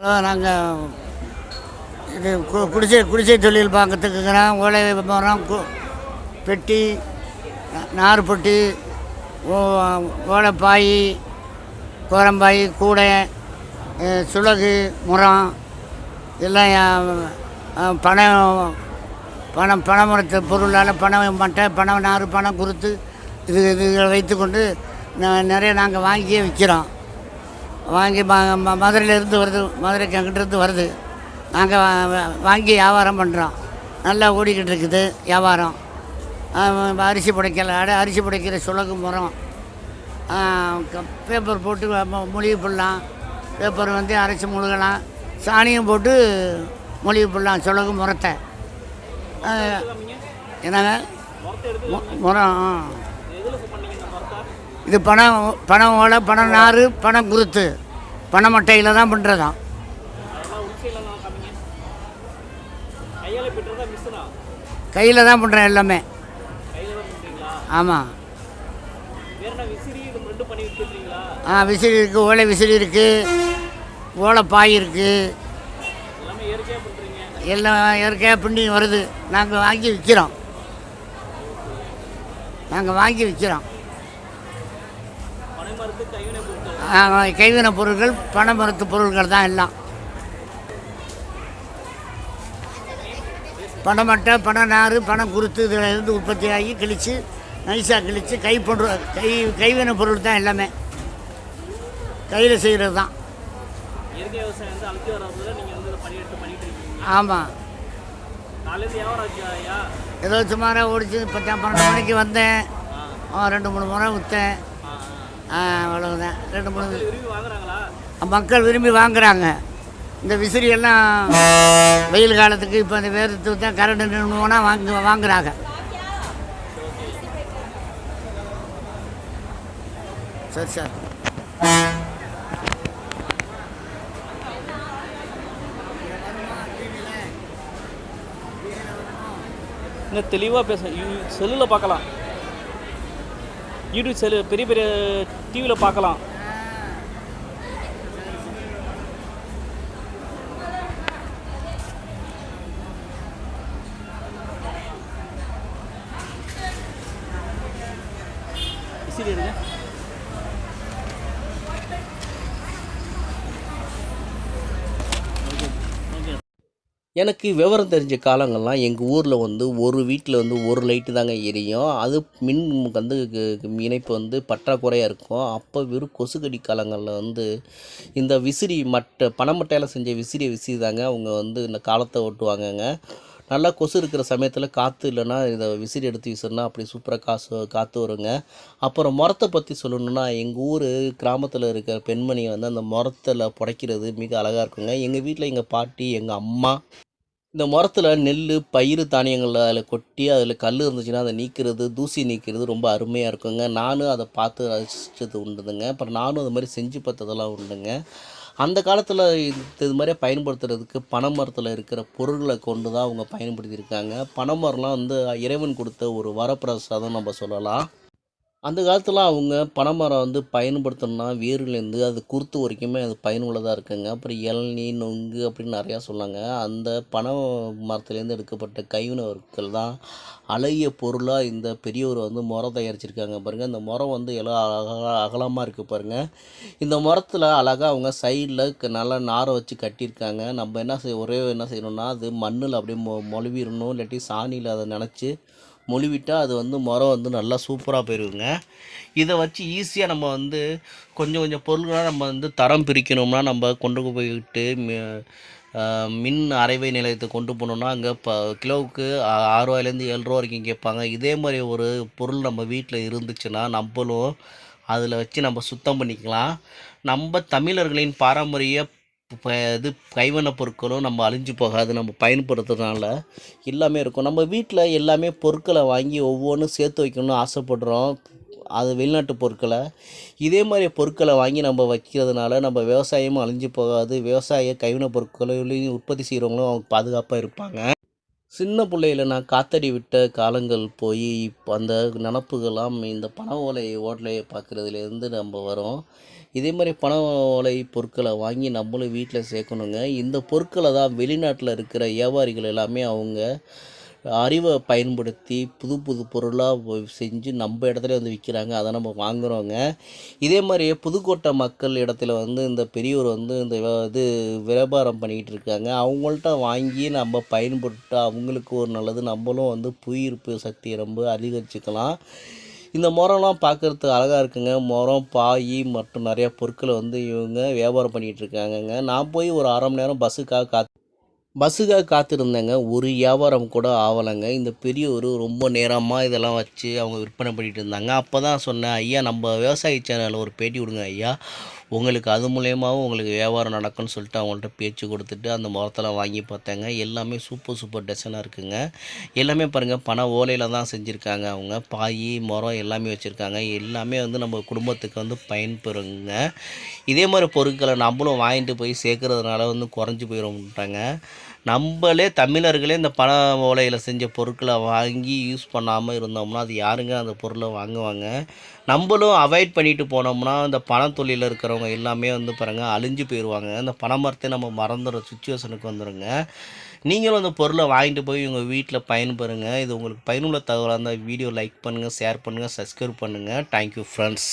நாங்கள் இது கு- குடிசை குடிசை தொழில் பார்க்கறதுக்குங்கிறோம் ஓலை மரம் கு- பெட்டி நார்பட்டி ஓ- ஓலைப்பாய் கோரம்பாய் கூடை சுலகு முரம் முறம் எல்லாம் பணம் பணம் பணமரத்து பொருளால் பணம் மட்டை பணம் நார் பணம் கொடுத்து இது இதுகளை வைத்துக்கொண்டு ந- நிறைய நாங்கள் வாங்கியே விற்கிறோம் வாங்கி மதுரையிலேருந்து வருது மதுரைக்கு அங்கிட்டிருந்து வருது. நாங்கள் வாங்கி வியாபாரம் பண்ணுறோம் நல்லா ஓடிக்கிட்டு இருக்குது வியாபாரம். அரிசி புடைக்கல அடை அரிசி புடைக்கிற சுலகு மரம் பேப்பர் போட்டு மொழிவு போடலாம் பேப்பர் வந்து அரைச்சி முழுகலாம். சாணியும் போட்டு மொழிவு போடலாம் சுலகு முறத்தை. ஆஹ் என்னங்க? முறம் ஆ. இது பணம் பணம் ஓலை பணம் நாறு பணம் குருத்து. பண மட்டையில் தான் பண்ணுறதாம் கையில் தான் பண்ணுறேன் எல்லாமே. ஆமாம் ஆ விசிறி இருக்குது ஓலை விசிறி இருக்குது ஓலை பாய் இருக்குது எல்லாம் இயற்கையாக பிண்டி வருது. நாங்கள் வாங்கி விற்கிறோம் நாங்கள் வாங்கி விற்கிறோம் கைவினை பொருட்கள். பனை மரத்து பொருட்கள் தான் எல்லாம். பனை மட்டை பனை நார் பணம் குருத்து இதில் இருந்து உற்பத்தி ஆகி கிழித்து நைஸாக கிழித்து கை பொருள் கை கைவினை பொருள் தான் எல்லாமே. கையில் செய்கிறது தான். ஆமாம் ஏதோ சுமாராக ஓடிச்சு பத்தாம் பன்னெண்டு மணிக்கு வந்தேன். ரெண்டு மூணு முறை விற்றேன். அவ்வளவுதான். ரெண்டு மூணு. மக்கள் விரும்பி வாங்குறாங்க. இந்த விசிறி எல்லாம் வெயில் காலத்துக்கு இப்போ இந்த வேர்த்து தான் கரண்ட் நின்றுனா வாங்க வாங்குறாங்க. சரி சார். இன்னும் தெளிவாக பேச செல்லில் பார்க்கலாம். யூடியூப் செல்லு பெரிய பெரிய டிவியில் பார்க்கலாம். விசிறி எடுங்க எனக்கு விவரம் தெரிஞ்ச காலங்கள்லாம் எங்கள் ஊரில் வந்து ஒரு வீட்டில் வந்து ஒரு லைட்டு தாங்க எரியும். அது மின் வந்து இணைப்பு வந்து பற்றாக்குறையாக இருக்கும். அப்போ வெறும் கொசுக்கடி காலங்களில் வந்து இந்த விசிறி மட்டை பனைமட்டையில் செஞ்ச விசிறியை விசிறி தாங்க அவங்க வந்து இந்த காலத்தை ஓட்டுவாங்கங்க. நல்லா கொசு இருக்கிற சமயத்தில் காற்று இல்லைன்னா இதை விசிறி எடுத்து வீசுனா அப்படி சூப்பராக காசு காற்று வருங்க. அப்புறம் முறத்தை பற்றி சொல்லணுன்னா எங்கள் ஊர் கிராமத்தில் இருக்கிற பெண்மணி வந்து அந்த முரத்தில் புடைக்கிறது மிக அழகாக இருக்குங்க. எங்கள் வீட்டில் எங்கள் பாட்டி எங்கள் அம்மா இந்த மரத்தில் நெல் பயிறு தானியங்கள் அதில் கொட்டி அதில் கல் இருந்துச்சுன்னா அதை நீக்கிறது தூசி நீக்கிறது ரொம்ப அருமையாக இருக்குங்க. நானும் அதை பார்த்து ரசிச்சது உண்டுதுங்க. அப்புறம் நானும் அது மாதிரி செஞ்சு பார்த்ததெல்லாம் உண்டுங்க. அந்த காலத்தில் இது இது மாதிரி பயன்படுத்துறதுக்கு பனை மரத்தில் இருக்கிற பொருள்களை கொண்டு தான் அவங்க பயன்படுத்தியிருக்காங்க. பனை மரம்லாம் வந்து இறைவன் கொடுத்த ஒரு வரப்பிரசாதம் நம்ம சொல்லலாம். அந்த காலத்தில் அவங்க பனைமரம் வந்து பயன்படுத்தணும்னா வேர்லேருந்து அது குருத்து வரைக்குமே அது பயனுள்ளதாக இருக்குங்க. அப்புறம் இளநீ நொங்கு அப்படின்னு நிறையா சொன்னாங்க. அந்த பனை மரத்துலேருந்து எடுக்கப்பட்ட கைவினை பொருட்கள் தான் அழகிய பொருளாக இந்த பெரியவர் வந்து முறை தயாரிச்சிருக்காங்க பாருங்கள் இந்த முறம் வந்து எல்லாம் அழகாக அகலமாக இருக்குது பாருங்கள் இந்த முறத்தில் அழகாக அவங்க சைடில் நல்லா நாரை வச்சு கட்டியிருக்காங்க. நம்ம என்ன செய் ஒரே என்ன செய்யணும்னா அது மண்ணில் அப்படியே மொ மொழுவிடணும் இல்லாட்டி சாணியில் அதை நினச்சி மொழிவிட்டால் அது வந்து முறம் வந்து நல்லா சூப்பராக போயிருங்க இதை வச்சு ஈஸியாக நம்ம வந்து கொஞ்சம் கொஞ்சம் பொருள்களாக நம்ம வந்து தரம் பிரிக்கணும்னா நம்ம கொண்டு போய்கிட்டு மி- மின் அரைவை நிலையத்தை கொண்டு போனோம்னா அங்கே இப்போ கிலோவுக்கு ஆறுரூவாயிலேருந்து ஏழு ரூபா வரைக்கும் கேட்பாங்க. இதே மாதிரி ஒரு பொருள் நம்ம வீட்டில் இருந்துச்சுன்னா நம்மளும் அதில் வச்சு நம்ம சுத்தம் பண்ணிக்கலாம். நம்ம தமிழர்களின் பாரம்பரிய இப்போ இது கைவண்ண பொருட்களும் நம்ம அழிஞ்சு போகாது நம்ம பயன்படுத்துறதுனால எல்லாமே இருக்கும். நம்ம வீட்டில் எல்லாமே பொருட்களை வாங்கி ஒவ்வொன்றும் சேர்த்து வைக்கணும்னு ஆசைப்படுறோம். அது வெளிநாட்டு பொருட்களை. இதே மாதிரி பொருட்களை வாங்கி நம்ம வைக்கிறதுனால நம்ம விவசாயமும் அழிஞ்சு போகாது. விவசாய கைவினை பொருட்களையும் உற்பத்தி செய்கிறவங்களும் அவங்க பாதுகாப்பாக இருப்பாங்க. சின்ன பிள்ளையில நான் காத்தடி விட்ட காலங்கள் போய் இப்போ அந்த நினப்புகள்லாம் இந்த பண ஓலை ஓடலையை பார்க்குறதுலேருந்து நம்ம வரோம் இதே மாதிரி பனை ஓலை பொருட்களை வாங்கி நம்மளும் வீட்டில் சேர்க்கணுங்க. இந்த பொருட்களை தான் வெளிநாட்டில் இருக்கிற வியாபாரிகள் எல்லாமே அவங்க அறிவை பயன்படுத்தி புது புது பொருளாக செஞ்சு நம்ம இடத்துல வந்து விற்கிறாங்க. அதை நம்ம வாங்குகிறோங்க இதே மாதிரியே புதுக்கோட்டை மக்கள் இடத்துல வந்து இந்த பெரியவர் வந்து இந்த இது வியாபாரம் பண்ணிக்கிட்டு இருக்காங்க. அவங்கள்ட்ட வாங்கி நம்ம பயன்பட்டு அவங்களுக்கு ஒரு நல்லது. நம்மளும் வந்து புயிர்ப்பு சக்தியை ரொம்ப அதிகரிச்சுக்கலாம். இந்த மரம்லாம் பார்க்குறதுக்கு அழகாக இருக்குங்க. மரம் பாய் மற்றும் நிறைய பொருட்களை வந்து இவங்க வியாபாரம் பண்ணிகிட்டு இருக்காங்கங்க. நான் போய் ஒரு அரை மணி நேரம் பஸ்ஸுக்காக காத்து பஸ்ஸுக்காக காத்திருந்தேங்க. ஒரு வியாபாரம் கூட ஆகலைங்க இந்த பெரியவர் ரொம்ப நேரமாக இதெல்லாம் வச்சு அவங்க விற்பனை பண்ணிகிட்டு இருந்தாங்க. அப்போ தான் சொன்னேன் ஐயா நம்ம விவசாய சேனலில் ஒரு பேட்டி விடுங்க ஐயா. உங்களுக்கு அது மூலயமாவும் உங்களுக்கு வியாபாரம் நடக்கும்னு சொல்லிட்டு அவங்கள்ட்ட பேச்சு கொடுத்துட்டு அந்த முகத்தெல்லாம் வாங்கி பார்த்தேங்க. எல்லாமே சூப்பர் சூப்பர் டெசனாக இருக்குங்க. எல்லாமே பாருங்கள் பண ஓலையில் தான் செஞ்சுருக்காங்க அவங்க. பாய் மரம் எல்லாமே வச்சுருக்காங்க. எல்லாமே வந்து நம்ம குடும்பத்துக்கு வந்து பயன்பெறுங்க. இதே மாதிரி பொருட்களை நம்மளும் வாங்கிட்டு போய் சேர்க்குறதுனால வந்து குறைஞ்சி போயிடும்ட்டாங்க. நம்மளே தமிழர்களே இந்த பண ஓலையில் செஞ்ச பொருட்களை வாங்கி யூஸ் பண்ணாமல் இருந்தோம்னா அது யாருங்க அந்த பொருளை வாங்குவாங்க? நம்மளும் அவாய்ட் பண்ணிட்டு போனோம்னா இந்த பணத்தொழிலில் இருக்கிறவங்க எல்லாமே வந்து பாருங்கள் அழிஞ்சு போயிடுவாங்க இந்த பண மரத்தை நம்ம மறந்துடுற சுச்சுவேஷனுக்கு வந்துடுங்க நீங்களும் அந்த பொருளை வாங்கிட்டு போய் உங்கள் வீட்டில் பயன்பெறுங்க. இது உங்களுக்கு பயனுள்ள தகவலாக இருந்தால் வீடியோ லைக் பண்ணுங்கள் ஷேர் பண்ணுங்கள் சப்ஸ்கிரைப் பண்ணுங்கள் தேங்க்யூ ஃப்ரெண்ட்ஸ்